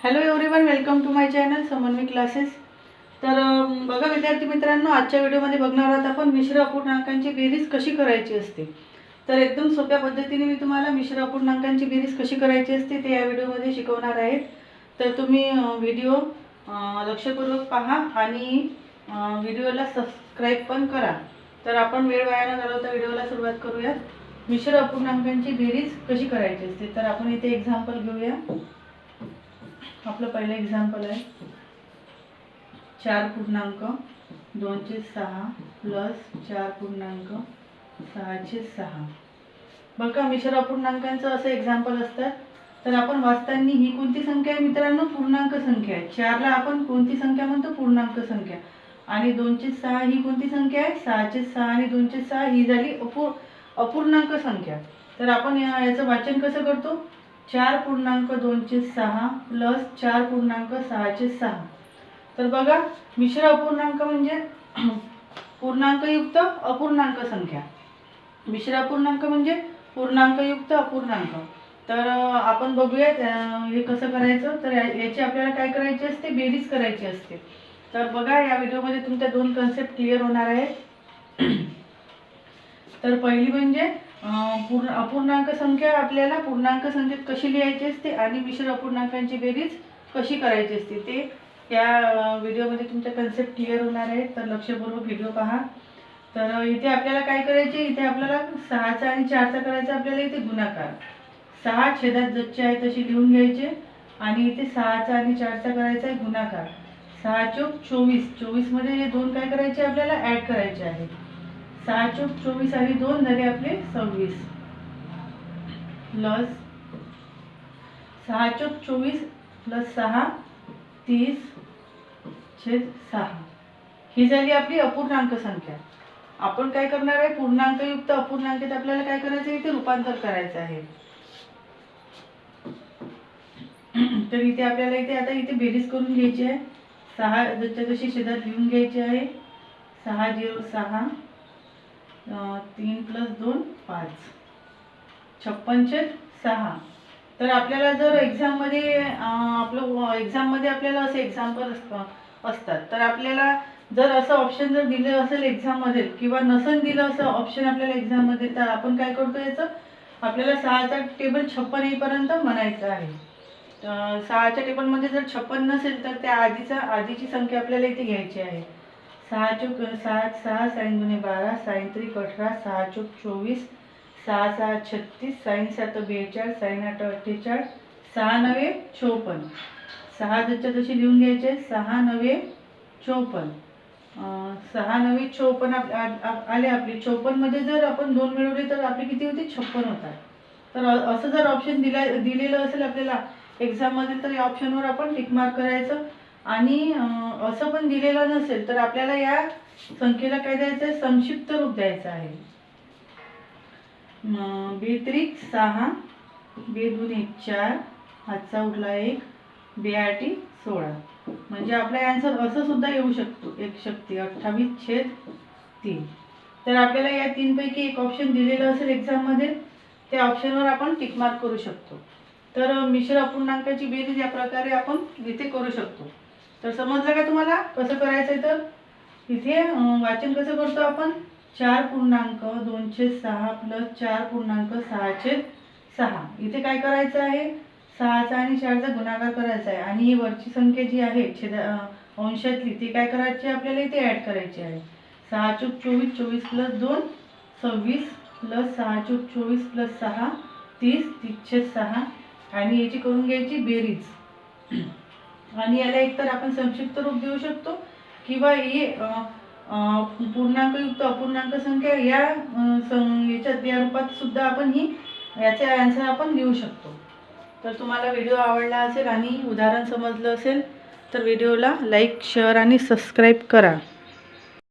Hello everyone welcome to my channel Samanvay classes तर बघा विद्यार्थी मित्रांनो आजच्या व्हिडिओमध्ये बघणार आहोत आपण मिश्र अपूर्णांकांची बेरीज कशी करायची असते. तर एकदम सोप्या पद्धतीने मी तुम्हाला मिश्र अपूर्णांकांची बेरीज कशी करायची असते ते या व्हिडिओमध्ये शिकवणार आहेत. तर तुम्ही व्हिडिओ लक्षपूर्वक पहा आणि व्हिडिओला सबस्क्राईब पण करा. तर आपण वेळ वाया न घालवता व्हिडिओला सुरुवात करूयात. मिश्र अपूर्णांकांची बेरीज कशी करायची असते? तर आपण इथे एक्झाम्पल घेऊया. आपलं पहिलं एक्झाम्पल आहे. चार पूर्णांक दोनशे सहा प्लस चार पूर्णांक सहाशे सहा. बघा मिश्र अपूर्णांकांचं असं एक्झाम्पल असतात तर आपण वाचताना ही कोणती संख्या आहे? मित्रांनो पूर्णांक संख्या आहे. चारला आपण कोणती संख्या म्हणतो? पूर्णांक संख्या. आणि दोनशे सहा ही कोणती संख्या आहे? सहाशे सहा आणि दोनशे सहा ही झाली अपूर अपूर्णांक संख्या. तर आपण याचं वाचन कसं करतो? चार पूर्णांक दोनशे सहा प्लस चार पूर्णांक सहाचे सहा. तर बघा मिश्र अपूर्णांक म्हणजे पूर्णांकयुक्त अपूर्णांक संख्या. मिश्र अपूर्णांक म्हणजे पूर्णांकयुक्त अपूर्णांक. तर आपण बघूयात हे कसं करायचं? तर या- याची आपल्याला काय करायची असते? बेरीज करायची असते. तर बघा या व्हिडिओमध्ये तुमच्या दोन कन्सेप्ट क्लिअर होणार आहेत. तर पहिली म्हणजे पूर्ण अपूर्णांक संख्या आपल्याला पूर्णांक संख्येत कशी लिहायची असते आणि मिश्र अपूर्णांकांची बेरीज कशी करायची असते ते या व्हिडिओमध्ये तुमच्या कन्सेप्ट क्लिअर होणार आहेत तर लक्षपूर्वक व्हिडिओ पहा. तर इथे आपल्याला काय करायचे? इथे आपल्याला सहाचा आणि चारचा करायचा आपल्याला इथे गुणाकार. सहा छेदात जच्चे आहे तशी लिहून घ्यायचे. आणि इथे सहाचा आणि चारचा करायचा आहे गुणाकार. सहा चोक चोवीस. चोवीसमध्ये हे दोन काय करायचे? आपल्याला ॲड करायचे आहे. सहा चोक चोवीस आणि दोन झाले आपले सव्वीस. प्लस सहा चोक चोवीस प्लस सहा तीस छेद सहा. ही झाली आपली अपूर्णांक संख्या. आपण काय करणार आहे? पूर्णांकयुक्त अपूर्णांकेत आपल्याला काय करायचं आहे? इथे रूपांतर करायचं आहे. तर इथे आपल्याला इथे आता इथे बेरीज करून घ्यायची आहे. सहा जच्या जशी शेतात लिहून घ्यायची आहे. सहा झिरो सहा. तीन प्लस दोन पाच. छप्पनचे सहा. तर आपल्याला जर एक्झाममध्ये आपलं एक्झाममध्ये आपल्याला असे एक्झाम्पल असतं असतात. तर आपल्याला जर असं ऑप्शन जर दिलं असेल एक्झाममध्ये किंवा नसेल दिलं असं ऑप्शन आपल्याला एक्झाममध्ये तर आपण काय करतो याचं? आपल्याला सहाचा टेबल छप्पन येईपर्यंत म्हणायचं आहे. सहाच्या टेबलमध्ये जर छप्पन नसेल तर त्या आधीचा आधीची संख्या आपल्याला इथे घ्यायची आहे. सहा चूक सात सहा साईन दुने बारा साईन त्रिक अठरा सहा चूक चोवीस सहा सहा छत्तीस साईन सात बेचाळीस साईन आठ अठ्ठेचाळीस सहा नवे चोपन्न. सहा जच्या तशी लिहून घ्यायचे सहा नवे चोपन्न. सहा नवे चोपन्न आप- आले आपले. चोपन्नमध्ये जर आपण दोन मिळवले तर आपले किती होते? छप्पन होतात. तर असं जर ऑप्शन दिला दिलेलं असेल आपल्याला एक्झाममध्ये तर या ऑप्शनवर आपण टिक मार्क करायचं. आणि असं पण दिलेलं नसेल तर आपल्याला या संख्येला काय द्यायचं आहे? संक्षिप्त रूप द्यायचं आहे. बी बेत्रिक सहा बेदून एक चार हातचा उरला एक बेआटी सोळा. म्हणजे आपला आन्सर असं सुद्धा येऊ शकतो एक शक्ती अठ्ठावीस छेद तीन. तर आपल्याला या तीनपैकी एक ऑप्शन दिलेलं असेल एक्झाममध्ये त्या ऑप्शनवर आपण टिक मार्क करू शकतो. तर मिश्र अपूर्णांकाची बेरीज या प्रकारे आपण इथे करू शकतो. तर समजलं का तुम्हाला कसं करायचं आहे तर? इथे वाचन कसं करतो आपण? चार पूर्णांक दोनशे सहा प्लस चार पूर्णांक सहाशे सहा. इथे काय करायचं आहे? सहाचा आणि चारचा गुणाकार करायचा आहे. आणि ही वरची संख्या जी आहे छेद अंशातली ती काय करायची आहे? आपल्याला? इथे ॲड करायची आहे. सहा चूक चोवीस चोवीस प्लस दोन सव्वीस प्लस सहा चूक चोवीस प्लस सहा तीस तीसशे सहा. आणि याची करून घ्यायची बेरीज. आणि याला एकतर आपण संक्षिप्त रूप देऊ शकतो किंवा ही पूर्णांकयुक्त अपूर्णांक संख्या या सं- याच्यात या रूपात सुद्धा आपण ही याचे आन्सर आपण देऊ शकतो. तर तुम्हाला व्हिडिओ आवडला असेल आणि उदाहरण समजलं असेल तर व्हिडिओला लाईक शेअर आणि सबस्क्राईब करा.